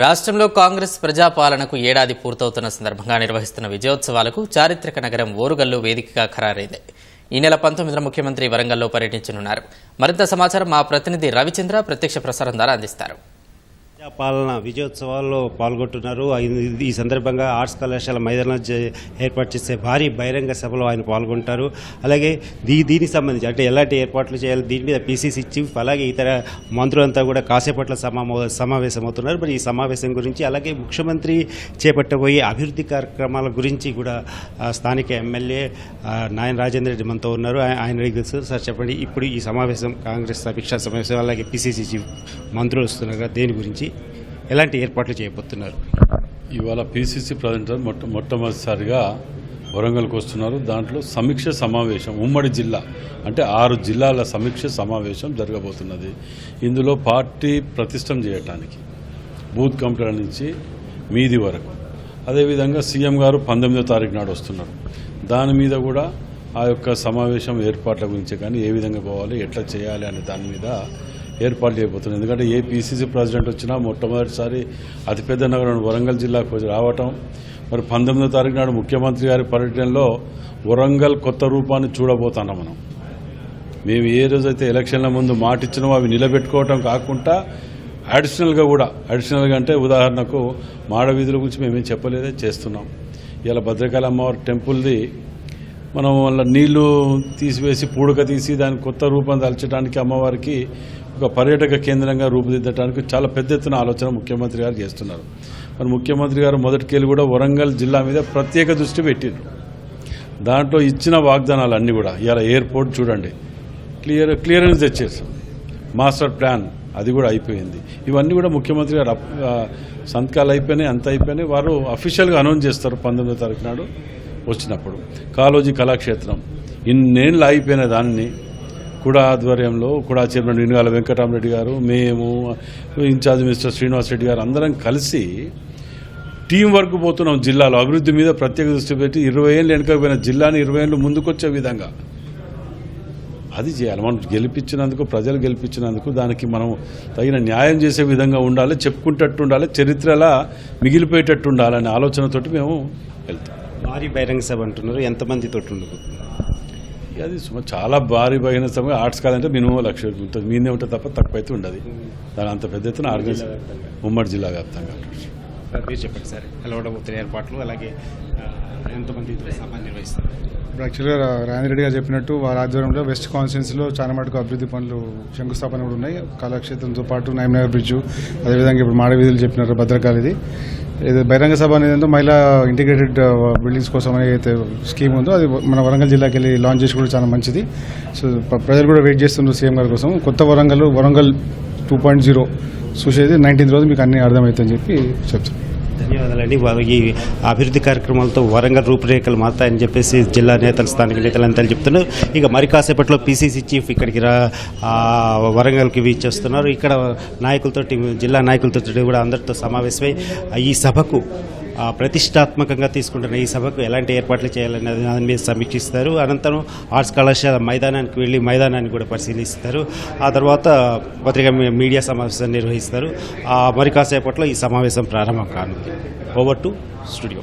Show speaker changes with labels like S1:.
S1: రాష్ట్రంలో కాంగ్రెస్ ప్రజాపాలనకు ఏడాది పూర్తవుతున్న సందర్భంగా నిర్వహిస్తున్న విజయోత్సవాలకు చారిత్రక నగరం ఓరుగల్లు వేదికగా ఖరారైంది. ఈ నెల పంతొమ్మిదిన ముఖ్యమంత్రి వరంగల్లో పర్యటించనున్నారు. మరింత సమాచారం మా ప్రతినిధి రవిచంద్ర ప్రత్యక్ష ప్రసారం ద్వారా అందిస్తారు.
S2: పాలన విజయోత్సవాల్లో పాల్గొంటున్నారు. ఈ సందర్భంగా ఆర్ట్స్ కళాశాల మైదానం ఏర్పాటు చేసే భారీ బహిరంగ సభలో ఆయన పాల్గొంటారు. అలాగే దీ దీనికి సంబంధించి అంటే ఎలాంటి ఏర్పాట్లు చేయాలి? దీని మీద పీసీసీ చీఫ్ అలాగే ఇతర మంత్రులంతా కూడా కాసేపట్ల సమావేశం సమావేశమవుతున్నారు. మరి ఈ సమావేశం గురించి అలాగే ముఖ్యమంత్రి చేపట్టబోయే అభివృద్ధి కార్యక్రమాల గురించి కూడా స్థానిక ఎమ్మెల్యే నాయన రాజేంద్ర రెడ్డి మనతో ఉన్నారు. ఆయన తెలుసు. సార్ చెప్పండి. ఇప్పుడు ఈ సమావేశం కాంగ్రెస్ అభిక్షా సమావేశం అలాగే పీసీసీ చీఫ్ మంత్రులు వస్తున్నారు దేని గురించి? ఎలాంటి ఏర్పాట్లు చేయబోతున్నారు?
S3: ఇవాళ పిసిసి ప్రెసిడెంట్ మొట్ట మొట్టమొదటిసారిగా వరంగల్కి వస్తున్నారు. దాంట్లో సమీక్ష సమావేశం ఉమ్మడి జిల్లా అంటే ఆరు జిల్లాల సమీక్ష సమావేశం జరగబోతున్నది. ఇందులో పార్టీ ప్రతిష్టం చేయటానికి బూత్ కమిటీల నుంచి మీది వరకు. అదేవిధంగా సీఎం గారు పంతొమ్మిదో తారీఖు నాడు వస్తున్నారు. దాని మీద కూడా ఆ యొక్క సమావేశం ఏర్పాట్ల గురించి కానీ ఏ విధంగా పోవాలి ఎట్లా చేయాలి అనే దాని మీద ఏర్పాటు చేయబోతున్నారు ఎందుకంటే ఏ పీసీసీ ప్రెసిడెంట్ వచ్చినా మొట్టమొదటిసారి అతిపెద్ద నగరం వరంగల్ జిల్లాకు రావటం. మరి పంతొమ్మిదో తారీఖు నాడు ముఖ్యమంత్రి గారి పర్యటనలో వరంగల్ కొత్త రూపాన్ని చూడబోతున్నాం మనం. మేము ఏ రోజైతే ఎలక్షన్ల ముందు మాట ఇచ్చినామో అవి నిలబెట్టుకోవటం కాకుండా అడిషనల్గా కూడా అడిషనల్గా అంటే ఉదాహరణకు మాడ వీధుల గురించి మేమేం చెప్పలేదే చేస్తున్నాం. ఇలా భద్రకాళి అమ్మవారి టెంపుల్ది మనం వాళ్ళ నీళ్ళు తీసివేసి పూడక తీసి దాని కొత్త రూపం దాల్చడానికి అమ్మవారికి ఒక పర్యాటక కేంద్రంగా రూపుదిద్దడానికి చాలా పెద్ద ఎత్తున ఆలోచన ముఖ్యమంత్రి గారు చేస్తున్నారు. మరి ముఖ్యమంత్రి గారు మొదటికెళ్ళి కూడా వరంగల్ జిల్లా మీద ప్రత్యేక దృష్టి పెట్టిండ్రు దాంట్లో ఇచ్చిన వాగ్దానాలు అన్నీ కూడా ఇలా ఎయిర్పోర్ట్ చూడండి. క్లియర్ క్లియరెన్స్ తెచ్చేసాం మాస్టర్ ప్లాన్ అది కూడా అయిపోయింది. ఇవన్నీ కూడా ముఖ్యమంత్రి గారు సంతకాలు అయిపోయినాయి అంత అయిపోయినాయి. వారు అఫీషియల్గా అనౌన్స్ చేస్తారు పంతొమ్మిదో తారీఖు నాడు. వచ్చినప్పుడు. కాలోజీ కళాక్షేత్రం. ఇన్నేళ్ళు ఆగిపోయిన దాన్ని కుడా ఆధ్వర్యంలో కుడా చైర్మన్ వినుగాల వెంకటరామరెడ్డి గారు మేము ఇన్ఛార్జ్ మిస్టర్ శ్రీనివాస్ రెడ్డి గారు అందరం కలిసి టీం వర్క్ పోతున్నాం జిల్లాలో. అభివృద్ధి మీద ప్రత్యేక దృష్టి పెట్టి ఇరవై ఏళ్ళు వెనుకపోయిన జిల్లాని ఇరవై ఏళ్ళు ముందుకొచ్చే విధంగా. అది చేయాలి. మనం గెలిపించినందుకు ప్రజలు గెలిపించినందుకు దానికి మనం తగిన న్యాయం చేసే విధంగా ఉండాలి చెప్పుకుంటట్టు ఉండాలి చరిత్రలా మిగిలిపోయేటట్టు ఉండాలనే ఆలోచనతోటి మేము వెళ్తాం.
S2: భారీ బహిరంగ సభ అంటున్నారు. ఎంతమంది తోటి ఉండబోతున్నారు
S3: అది సుమారు చాలా భారీ బహిన సమయం ఆర్ట్స్ కాదంటే మినిమం లక్ష ఉంటుంది మీదే ఉంటుంది తప్ప తక్కువ అయితే ఉండదు. దాని అంత పెద్ద ఎత్తున ఆర్గనైజ్ ఉమ్మడి జిల్లా వ్యాప్తంగా.
S2: మీరు చెప్పండి సార్. ఎలా ఉండబోతున్న ఏర్పాట్లు అలాగే ఎంతమంది సభ నిర్వహిస్తారు?
S4: ఇప్పుడు యాక్చువల్గా రా- రాజేంద్ర రెడ్డి గారు చెప్పినట్టు వారి ఆధ్వర్యంలో వెస్ట్ కాన్స్టిట్యున్సీలో చాలా మటుకు అభివృద్ధి పనులు శంకుస్థాపన కూడా ఉన్నాయి. కళాక్షేత్రంతో పాటు నైమ్నగర్ బ్రిడ్జ్ అదేవిధంగా ఇప్పుడు మాడ వీధులు చెప్పినారు భద్రకాళిది. బహిరంగ సభ అనేది ఏంటో మహిళా ఇంటిగ్రేటెడ్ బిల్డింగ్స్ కోసం అయితే స్కీమ్ ఉందో అది మన వరంగల్ జిల్లాకి వెళ్ళి లాంచ్ చేసి కూడా చాలా మంచిది. సో ప్రజలు కూడా వెయిట్ చేస్తున్నారు సీఎం గారి కోసం. కొత్త Warangal Warangal two point zero చూసేది నైన్టీన్త్ రోజు మీకు అన్ని అర్థమవుతుందని చెప్పి చెప్తాను.
S2: ధన్యవాదాలండి. ఈ అభివృద్ధి కార్యక్రమాలతో వరంగల్ రూపురేఖలు మారుతాయని చెప్పేసి జిల్లా నేతలు స్థానిక నేతలు అంతా చెప్తున్నారు. ఇక మరి కాసేపట్లో పీసీసీ చీఫ్ ఇక్కడికి రా వరంగల్కి వీచేస్తున్నారు. ఇక్కడ నాయకులతోటి జిల్లా నాయకులతో కూడా అందరితో సమావేశమై ఈ సభకు ప్రతిష్టాత్మకంగా తీసుకుంటున్న ఈ సభకు ఎలాంటి ఏర్పాట్లు చేయాలనేది దాని మీద సమీక్షిస్తారు. అనంతరం ఆర్ట్స్ కళాశాల మైదానానికి వెళ్ళి మైదానాన్ని కూడా పరిశీలిస్తారు. ఆ తర్వాత పత్రికా మీడియా సమావేశం నిర్వహిస్తారు. ఆ మరి కాసేపట్లో ఈ సమావేశం ప్రారంభం కానుంది. Over to studio